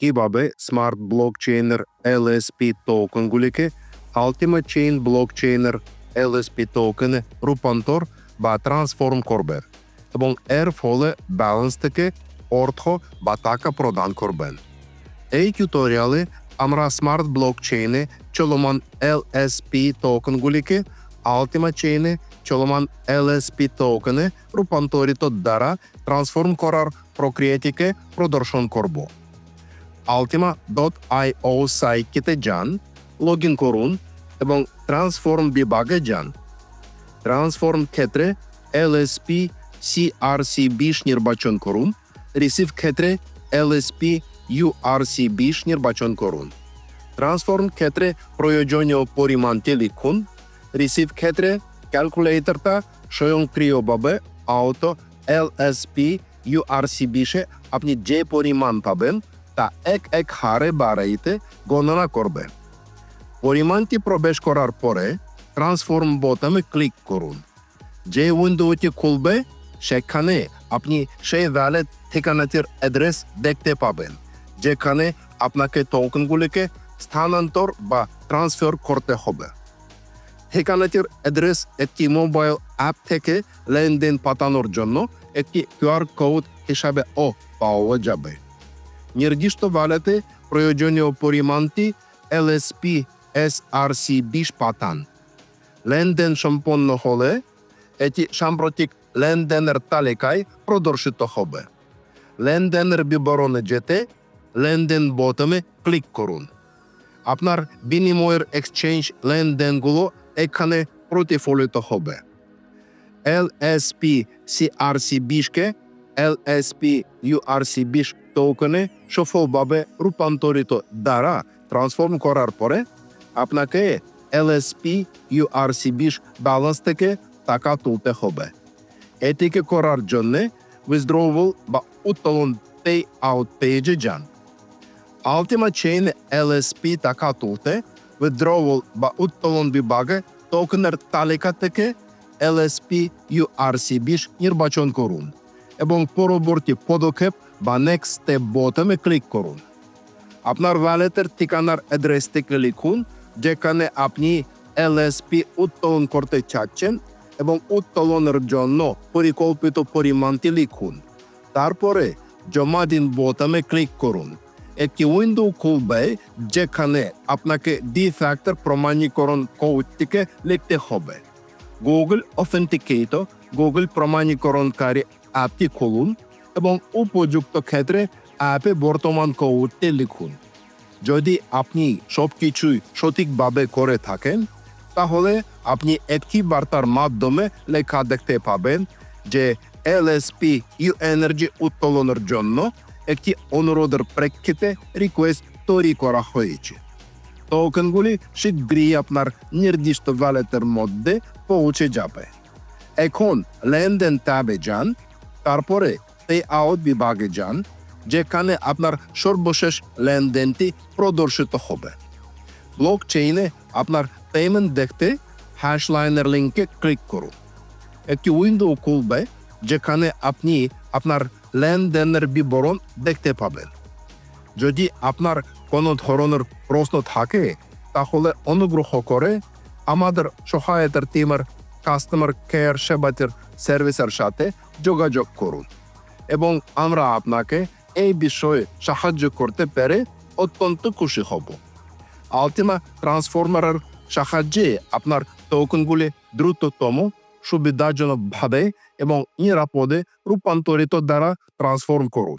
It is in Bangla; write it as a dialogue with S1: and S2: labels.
S1: কীভাবে স্মার্ট ব্লকচেইনের এলএসপি টোকেনগুলিকে আলটিমেট চেইন ব্লকচেইনের এলএসপি টোকেনে রূপান্তর বা ট্রান্সফর্ম করবে এবং এর ফলে ব্যালেন্স থেকে অর্থ বা টাকা প্রদান করবেন এই টিউটোরিয়ালে আমরা স্মার্ট ব্লকচেইনে চলমান এলএসপি টোকেনগুলিকে আলটিমা চেইনে চলমান এলএসপি টোকেনে রূপান্তরিত দ্বারা ট্রান্সফর্ম করার প্রক্রিয়াটিকে প্রদর্শন করব আইও সাইটটিতে যান লগ ইন করুন এবং ট্রান্সফর্ম বিভাগে যান। ট্রান্সফর্ম ক্ষেত্রে এলএসপি সিআরসি বিশ নির্বাচন করুন রিসিভ ক্ষেত্রে এলএসপি ইউআরসি বিশ নির্বাচন করুন। ট্রান্সফর্ম ক্ষেত্রে প্রয়োজনীয় পরিমাণটি লিখুন রিসিভ ক্ষেত্রে ক্যালকুলেটরটা স্বয়ংক্রিয়ভাবে আউটো এলএসপি ইউআরসি বিশে আপনি যে পরিমাণ পাবেন তা এক এক হারে বাড়াইতে গণনা করবে। পরিমাণটি প্রবেশ করার পরে ট্রান্সফর্ম বোতামে ক্লিক করুন। যে উইন্ডোটি খুলবে, সেখানে আপনি সেই ভ্যালেট ঠিকানাটির অ্যাড্রেস দেখতে পাবেন, যেখানে আপনাকে টোকেনগুলিকে স্থানান্তর বা ট্রান্সফার করতে হবে। ঠিকানাটির অ্যাড্রেস একটি মোবাইল অ্যাপ থেকে লেনদেন পাতানোর জন্য একটি কিউআর কোড হিসাবে ও পাওয়া যাবে। নির্দিষ্ট ভ্যালেটে প্রয়োজনীয় পরিমাণটি এলএসপি এসআরসি বিশ পাঠান লেনদেন সম্পন্ন হলে এটি সাম্প্রতিক লেনদেনের তালিকায় প্রদর্শিত হবে লেনদেনের বিবরণে যেতে লেনদেন বোতামে ক্লিক করুন আপনার বিনিময়ের এক্সচেঞ্জ লেনদেনগুলো এখানে প্রতিফলিত হবে এলএসপি সিআরসি বিশকে এলএসপি ইউআরসি বিশ টোকেনে সফলভাবে রূপান্তরিত দ্বারা ট্রান্সফর্ম করার পরে আপনাকে এলএসপি ইউআরসি বিশ ব্যালেন্স থেকে টাকা তুলতে হবে। এটিকে করার জন্য উইথড্রোভাল বা উত্তোলন পে আউট পেজে যান আলটিমা চেইন এলএসপি টাকা তুলতে উইথড্রোভাল বা উত্তোলন বিভাগে টোকেনের তালিকা থেকে এলএসপি ইউআরসি বিশ নির্বাচন করুন। এবং পরবর্তী পদক্ষেপ বা নেক্সট স্টেপ বোতামে ক্লিক করুন। আপনার ওয়ালেটের ঠিকানার অ্যাড্রেস থেকে লিখুন, যেখানে আপনি এলএসপি উত্তোলন করতে চাচ্ছেন এবং উত্তোলনের জন্য পরিকল্পিত পরিমাণটি লিখুন। তারপরে জমা দিন বোতামে ক্লিক করুন। একটি উইন্ডো খুলবে, যেখানে আপনাকে ডি ফ্যাক্টর প্রমাণীকরণ কোডটিকে লিখতে হবে। গুগল অথেন্টিকেটর গুগল প্রমাণীকরণকারী অ্যাপটি খুলুন এবং উপযুক্ত ক্ষেত্রে অ্যাপে বর্তমান কোডটি লিখুন। যদি আপনি সবকিছুই সঠিকভাবে করে থাকেন, তাহলে আপনি একটি বার্তার মাধ্যমে লেখা দেখতে পাবেন যে এল এলএসপি ইউ এনার্জি উত্তোলনের জন্য একটি অনুরোধের প্রেক্ষিতে রিকোয়েস্ট তৈরি করা হয়েছে। টোকেনগুলি শীঘ্রই আপনার নির্দিষ্ট ওয়ালেটের মধ্যে পৌঁছে যাবে। এখন লেনদেন ট্যাবে যান তারপরে পে আউট বিভাগে যান, যেখানে আপনার সর্বশেষ লেনদেনটি প্রদর্শিত হবে। ব্লক চেইনে আপনার পেমেন্ট দেখতে হ্যাশ লাইনের লিঙ্কে ক্লিক করুন। একটি উইন্ডো খুলবে, যেখানে আপনি আপনার লেনদেনের বিবরণ দেখতে পাবেন। যদি আপনার কোনো ধরনের প্রশ্ন থাকে, তাহলে অনুগ্রহ করে আমাদের সহায়তার টিমের কাস্টমার কেয়ার সেবাটির সার্ভিসের সাথে যোগাযোগ করুন। এবং আমরা আপনাকে এই বিষয়ে সাহায্য করতে পেরে অত্যন্ত খুশি হব। আলটিমা ট্রান্সফরমারের সাহায্যে আপনার টোকেনগুলি দ্রুততম, সুবিধাজনকভাবে এবং নিরাপদে রূপান্তরিত দ্বারা ট্রান্সফর্ম করুন।